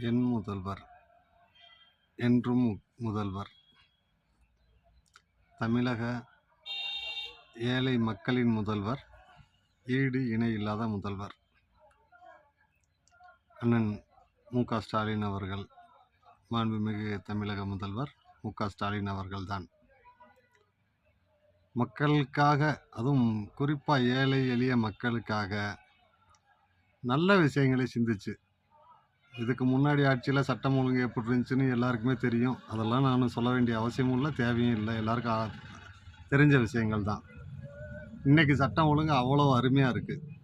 என் முதல்வர் என்றும் முதல்வர். தமிழக ஏழை மக்களின் முதல்வர் ஈடு இணை இல்லாத முதல்வர். அண்ணன் மு க ஸ்டாலின் அவர்கள் மாண்புமிகு தமிழக முதல்வர் மு க ஸ்டாலின் அவர்கள்தான். மக்களுக்காக அதுவும் குறிப்பாக ஏழை எளிய மக்களுக்காக நல்ல விஷயங்களை சிந்திச்சு இதுக்கு முன்னாடி ஆட்சியில் சட்டம் ஒழுங்கு எப்படி இருந்துச்சுன்னு எல்லாருக்குமே தெரியும். அதெல்லாம் நான் சொல்ல வேண்டிய அவசியமும் இல்லை தேவையும் இல்லை. எல்லாருக்கும் தெரிஞ்ச விஷயங்கள் தான். இன்றைக்கி சட்டம் ஒழுங்கு அவ்வளோ அருமையாக இருக்குது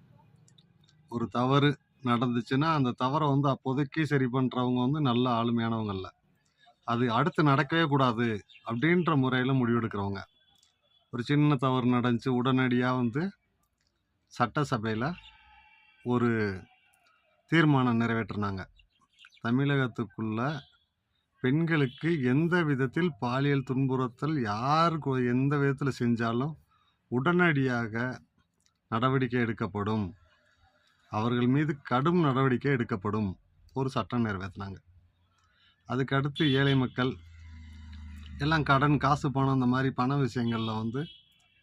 ஒரு தவறு நடந்துச்சுன்னா அந்த தவறை வந்து அப்போதைக்கு சரி பண்ணுறவங்க வந்து நல்ல ஆளுமையானவங்க அது அடுத்து நடக்கவே கூடாது அப்படின்ற முறையில் முடிவெடுக்கிறவங்க. ஒரு சின்ன தவறு நடந்துச்சு உடனடியாக வந்து சட்டசபையில் ஒரு தீர்மானம் நிறைவேற்றினாங்க. தமிழகத்துக்குள்ள பெண்களுக்கு எந்த விதத்தில் பாலியல் துன்புறுத்தல் யார் எந்த விதத்தில் செஞ்சாலும் உடனடியாக நடவடிக்கை எடுக்கப்படும். அவர்கள் மீது கடும் நடவடிக்கை எடுக்கப்படும். ஒரு சட்டம் நிறைவேற்றினாங்க அதுக்கடுத்து ஏழை மக்கள். எல்லாம் கடன் காசு பணம் இந்த மாதிரி பண விஷயங்களில் வந்து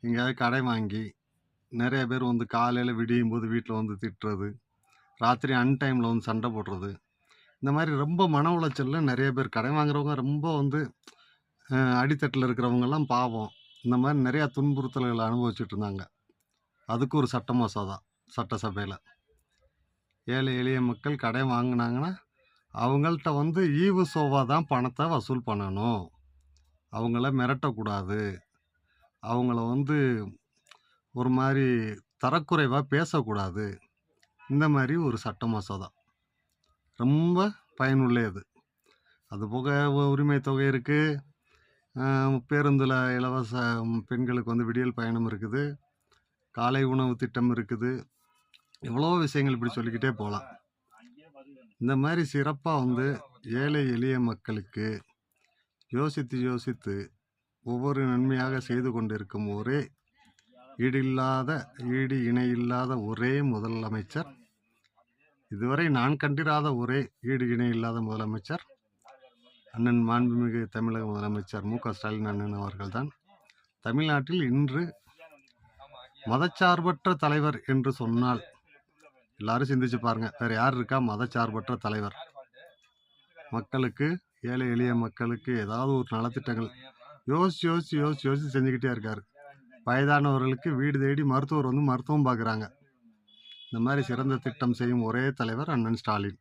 எங்கேயாவது கடை வாங்கி நிறைய பேர் வந்து காலையில் விடியும் போது வீட்டில் வந்து திட்டுறது ராத்திரி அன்டைமில் வந்து சண்டை போடுறது. இந்த மாதிரி ரொம்ப மன உளைச்சலில் நிறைய பேர் கடன் வாங்குறவங்க ரொம்ப வந்து அடித்தட்டில் இருக்கிறவங்கெல்லாம் பாவம். இந்த மாதிரி நிறையா துன்புறுத்தல்களை அனுபவிச்சுட்டு இருந்தாங்க. அதுக்கு ஒரு சட்ட மசோதா சட்டசபையில். ஏழை எளிய மக்கள் கடன் வாங்கினாங்கன்னா அவங்கள்ட்ட வந்து ஈவு சோவா தான் பணத்தை வசூல் பண்ணணும். அவங்கள மிரட்டக்கூடாது. அவங்கள வந்து ஒரு மாதிரி தரக்குறைவாக பேசக்கூடாது. இந்த மாதிரி ஒரு சட்ட மசோதா. ரொம்ப பயனுள்ளது. அதுபோக உ- உரிமை தொகை இருக்குது பேருந்தில் இலவச பெண்களுக்கு வந்து விடியல் பயணம் இருக்குது. காலை உணவு திட்டம் இருக்குது. எவ்வளோ விஷயங்கள் இப்படி சொல்லிக்கிட்டே போகலாம் இந்த மாதிரி சிறப்பாக வந்து ஏழை எளிய மக்களுக்கு யோசித்து யோசித்து ஒவ்வொரு நன்மையாக செய்து கொண்டிருக்கும் ஒரே ஈடில்லாத ஈடு இணையில்லாத ஒரே முதலமைச்சர் இதுவரை நான் கண்டிராத ஒரே ஈடு இணை இல்லாத முதலமைச்சர் அண்ணன் மாண்புமிகு தமிழக முதலமைச்சர் மு க ஸ்டாலின் அண்ணன் அவர்கள்தான். தமிழ்நாட்டில் இன்று மதச்சார்பற்ற தலைவர் என்று சொன்னால் எல்லாரும் சிந்திச்சு பாருங்க. வேற யார் இருக்கா மதச்சார்பற்ற தலைவர்? மக்களுக்கு ஏழை எளிய மக்களுக்கு ஏதாவது ஒரு நலத்திட்டங்கள். யோசிச்சு யோசிச்சு யோசிச்சு யோசிச்சு செஞ்சுக்கிட்டே இருக்காரு. வயதானவர்களுக்கு வீடு தேடி மருத்துவர் வந்து மருத்துவம் பார்க்குறாங்க இந்த மாதிரி சிறந்த திட்டம் செய்யும் ஒரே தலைவர் அண்ணன் ஸ்டாலின்.